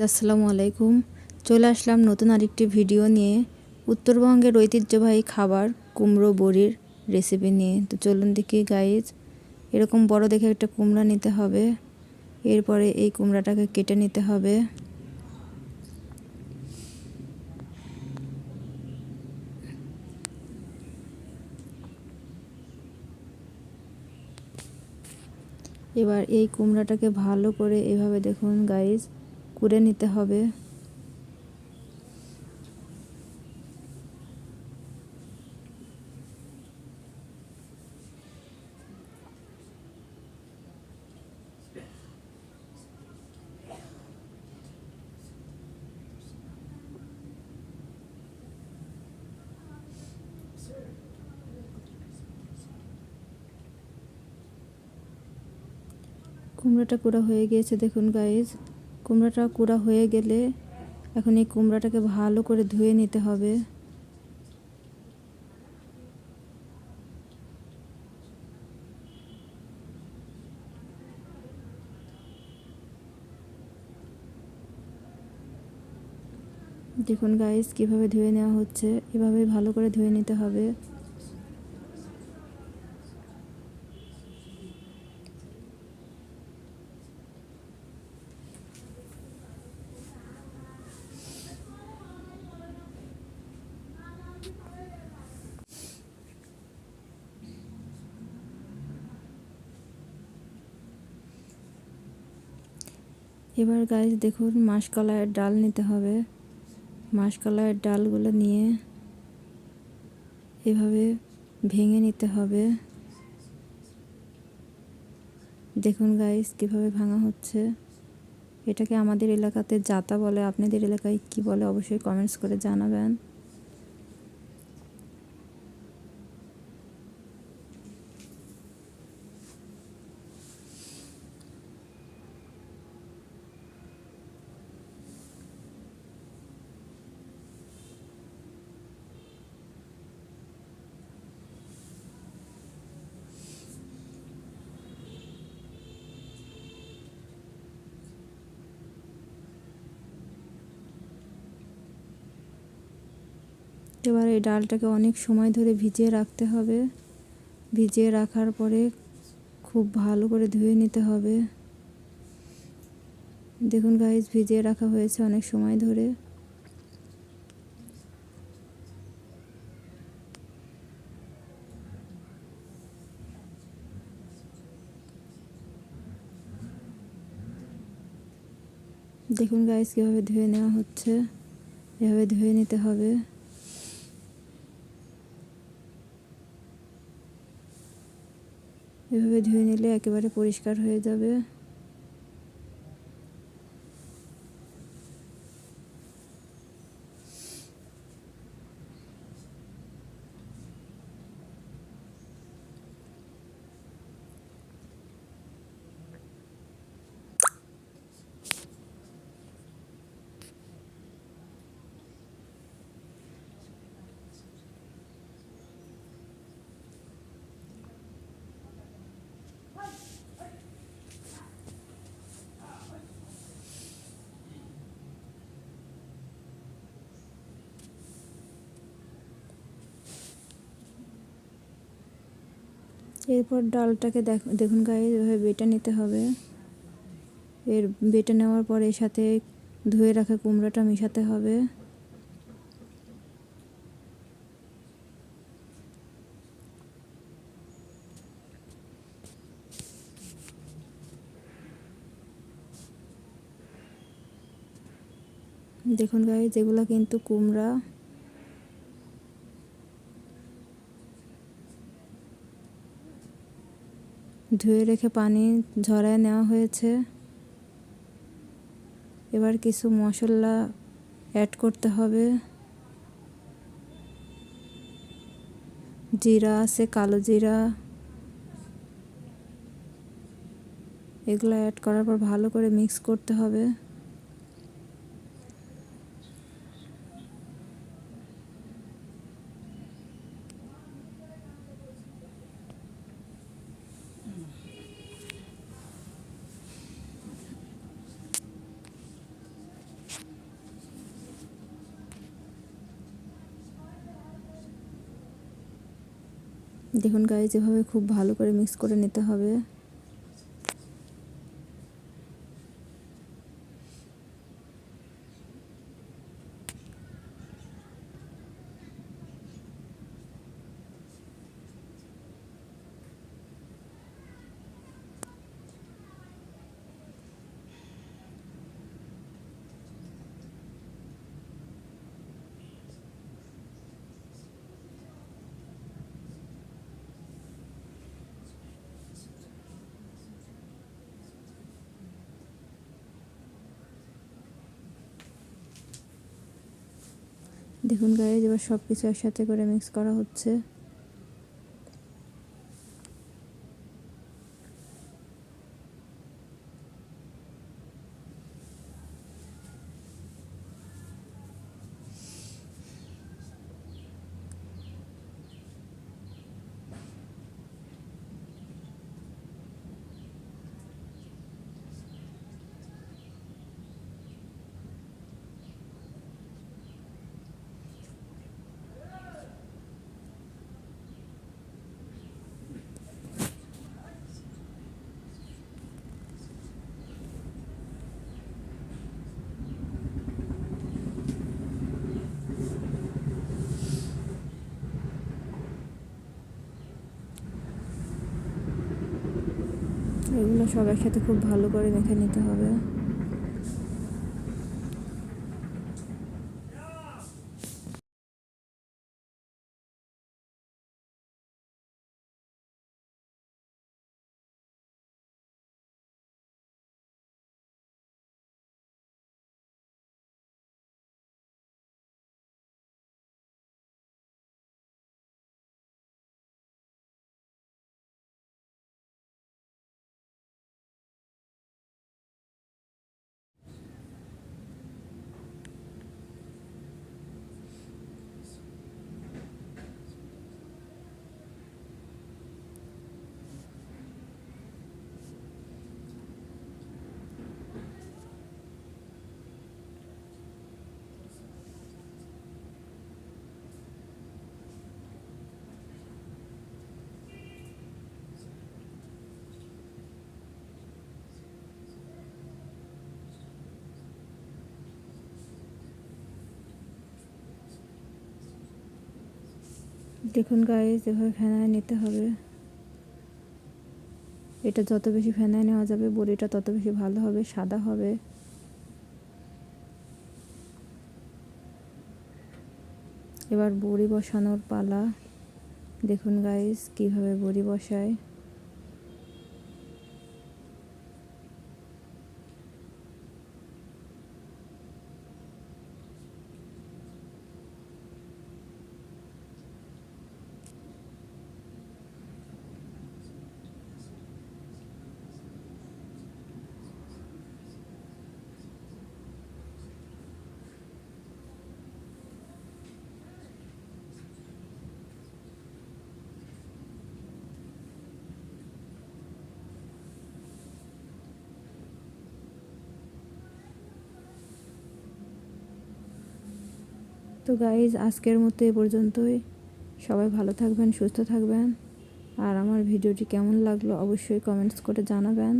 আসসালামু আলাইকুম। চলে আসলাম নতুন আরেকটি ভিডিও নিয়ে। উত্তরবঙ্গের ঐতিহ্যবাহী খাবার, কুমড়ো, বড়ির রেসিপি নিয়ে। তো চলুন দেখি গাইজ এরকম বড় দেখে একটা কুমড়া নিতে হবে। এরপরে এই কুমড়াটাকে কেটে নিতে হবে। এবার এই কুমড়াটাকে ভালো করে এভাবে দেখুন গাইজ কুড়ে নিতে হবে। কুমড়োটা কুড়া হয়ে গিয়েছে দেখুন গাইজ কুমড়োটা কুড়া হয়ে গেলে এখন এই কুমড়াটাকে ভালো করে ধুয়ে নিতে হবে। দেখুন গাইস কীভাবে ধুয়ে নেওয়া হচ্ছে এভাবে ভালো করে ধুয়ে নিতে হবে। এবার গাইস দেখুন মাসকলাইয়ের ডাল নিতে হবে। মাসকলাইয়ের ডালগুলো নিয়ে এভাবে ভেঙে নিতে হবে। দেখুন গাইস কীভাবে ভাঙা হচ্ছে। এটাকে আমাদের এলাকাতে জাতা বলে, আপনাদের এলাকায় কি বলে অবশ্যই কমেন্টস করে জানাবেন। এবার এই ডালটাকে অনেক সময় ধরে ভিজিয়ে রাখতে হবে। ভিজিয়ে রাখার পরে খুব ভালো করে ধুয়ে নিতে হবে। দেখুন গাইজ ভিজিয়ে রাখা হয়েছে অনেক সময় ধরে। দেখুন গাইজ কীভাবে ধুয়ে নেওয়া হচ্ছে। এভাবে ধুয়ে নিতে হবে। এভাবে ধুয়ে নিলে একেবারে পরিষ্কার হয়ে যাবে। এরপর ডালটাকে দেখ, দেখুন গায়ে এভাবে বেটে নিতে হবে। এর, বেটে নেওয়ার পর এর সাথে ধুয়ে রাখা কুমড়োটা মেশাতে হবে। দেখুন গাই যেগুলো কিন্তু কুমড়া। ধুয়ে রেখে পানি ঝরায় নেওয়া হয়েছে। এবার কিছু মশলা অ্যাড করতে হবে। জিরা আছে, কালো জিরা। এগুলো অ্যাড করার পর ভালো করে মিক্স করতে হবে। দেখুন গায়ে যেভাবে খুব ভালো করে মিক্স করে নিতে হবে। দেখুন গায়ে এবার সব কিছু একসাথে করে মিক্স করা হচ্ছে এগুলো সব একসাথে খুব ভালো করে মেখে নিতে হবে। দেখুন গায়ে যেভাবে ফেনায় নিতে হবে। এটা যত বেশি ফেনায় নেওয়া যাবে, বড়িটা তত বেশি ভালো হবে, সাদা হবে। এবার বড়ি বসানোর পালা। দেখুন গাইস কীভাবে বড়ি বসায়। তো গাইজ আজকের মতো এ পর্যন্তই। সবাই ভালো থাকবেন, সুস্থ থাকবেন। আর আমার ভিডিওটি কেমন লাগল অবশ্যই কমেন্টস করে জানাবেন।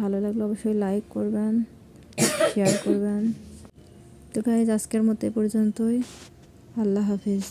ভালো লাগলে অবশ্যই লাইক করবেন শেয়ার করবেন। তো গাইজ আজকের মতো এ পর্যন্তই। আল্লাহ হাফিজ।